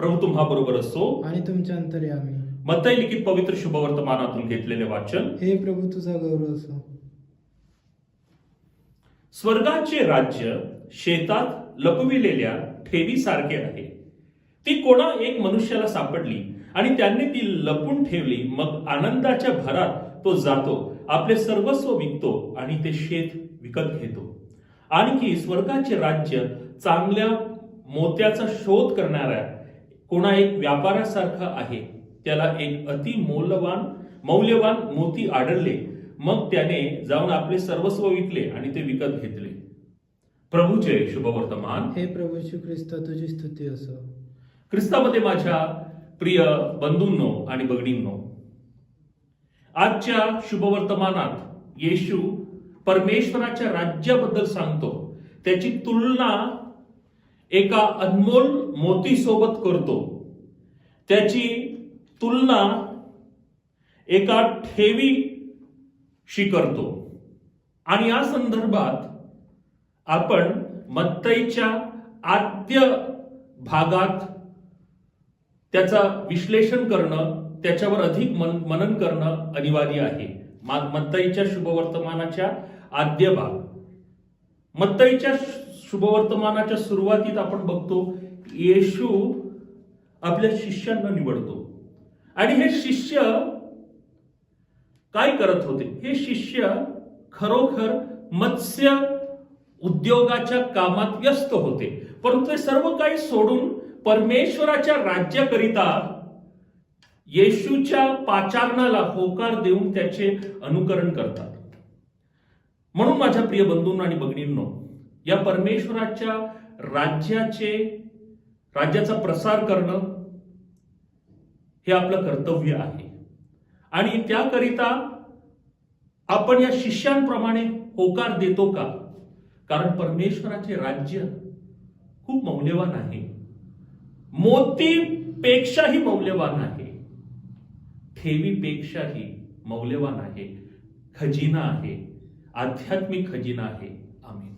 प्रभू तुम्हा बरोबर असो. आणि तुमच्या अंतर्यामी मत्तई लिखित पवित्र शुभवर्तमानातून घेतलेले वाचन. हे प्रभू तुझा गौरव असो. स्वर्गाचे राज्य शेतात लपविलेल्या ठेवीसारखे आहे. ती कोणा एक मनुष्याला सापडली आणि त्यांनी ती लपून ठेवली मग आनंदाच्या भरात तो जातो आपले सर्वस्व विकतो आणि ते शेत विकत घेतो. आणखी स्वर्गाचे राज्य चांगल्या मोत्याचा शोध करणाऱ्या कोणा एक व्यापारासारखा आहे त्याला एक अति मौल्यवान मौल्यवान मोती आढळले. मग त्याने जाऊन आपले सर्वस्व विकले आणि ते विकत घेतले. प्रभूचे शुभवर्तमान. हे प्रभू येशू ख्रिस्त तुझी स्तुती असो. ख्रिस्तामध्ये माझ्या प्रिय बंधूंनो आणि भगिनींनो आजच्या शुभवर्तमानात येशू परमेश्वराच्या राज्याबद्दल सांगतो. त्याची तुलना एका अनमोल मोतीसोबत करतो. त्याची तुलना एका ठेवीशी करतो. आणि या संदर्भात आपण मत्तईच्या आद्य भागात त्याचा विश्लेषण करणं त्याच्यावर अधिक मन मनन करणं अनिवार्य आहे. मत्तईच्या शुभवर्तमानाच्या आद्य भाग. मत्तईच्या शुभवर्तमानाच्या सुरुवातीत आपण बघतो येशू आपल्या शिष्यांना निवडतो. आणि हे शिष्य काय करत होते? हे शिष्य खरोखर मत्स्य उद्योगाच्या कामात व्यस्त होते. परंतु ते सर्व काही सोडून परमेश्वराच्या राज्याकरिता येशूच्या पाचारणाला होकार देऊन त्याचे अनुकरण करतात. म्हणून माझ्या प्रिय बंधूंना आणि भगिनींनो या परमेश्वराच्या राज्याचे राज्याचा प्रसार करणं हे आपलं कर्तव्य आहे. आणि त्याकरिता आपण या शिष्यांप्रमाणे होकार देतो का? कारण परमेश्वराचे राज्य खूप मौल्यवान आहे. मोतीपेक्षाही मौल्यवान आहे. ठेवीपेक्षाही मौल्यवान आहे. खजिना आहे. आध्यात्मिक खजिना आहे. आम्ही